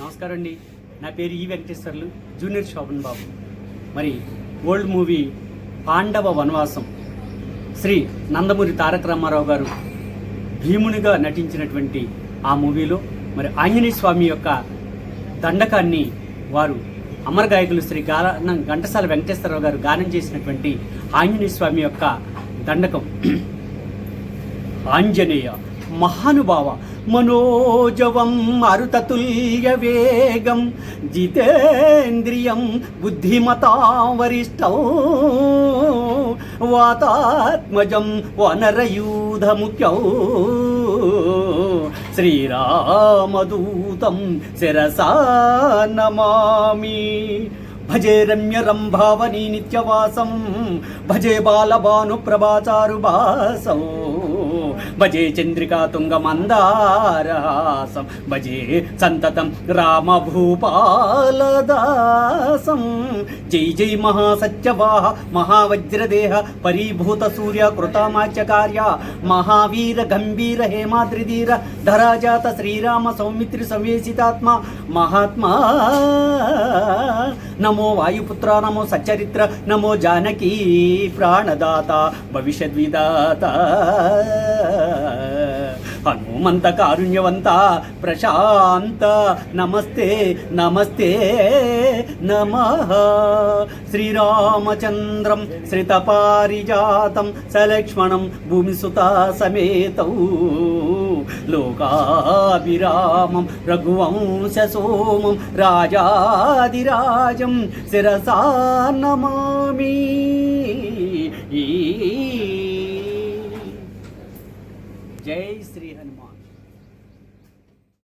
నమస్కారం అండి నా పేరు ఈ వెంకటేశ్వర్లు జూనియర్ శోభన్ బాబు. మరి ఓల్డ్ మూవీ పాండవ వనవాసం శ్రీ నందమూరి తారక రామారావు గారు భీమునిగా నటించినటువంటి ఆ మూవీలో మరి ఆంజనేయ స్వామి యొక్క దండకాన్ని వారు అమర గాయకులు శ్రీ గానం ఘంటసాల వెంకటేశ్వరరావు గారు గానం చేసినటువంటి ఆంజనేయ స్వామి యొక్క దండకం. ఆంజనేయ మహానుభావ. మనోజవం మరుతతుల్య వేగం జితేంద్రియం బుద్ధిమతావరిష్టం వాతాత్మజం వనరయూధముఖ్యౌ. శ్రీరామదూతం శిరసా నమామి. భజే రమ్య రంభావని నిత్యవాసం భజే బాలభాను ప్రభాచారు భాసం భజే చంద్రికా తుంగ మందారహాసం భజే సంతతం రామ భూపాలదాసం జై జై మహాసత్యవాహ మహావజ్రదేహ పరీభూత సూర్య కృతమాచ్యకార్య మహావీర గంభీర హేమాద్రిధీర ధరాజాత శ్రీరామ సౌమిత్రి సంవేశితాత్మ మహాత్మా నమో వాయుపుత్ర నమో సచ్చరిత్ర నమో జానకీ ప్రాణదాత భవిష్యద్విదాత. హనుమంత కారుణ్యవంత ప్రశాంత. నమస్తే నమస్తే నమ. శ్రీరామచంద్రం శ్రితపారిజాతం సలక్ష్మణం భూమిసుత సమేత. లోకాభిరామం రఘువంశ సోమం రాజాదిరాజం శిరసా నమామి. Jai Sri Hanuman.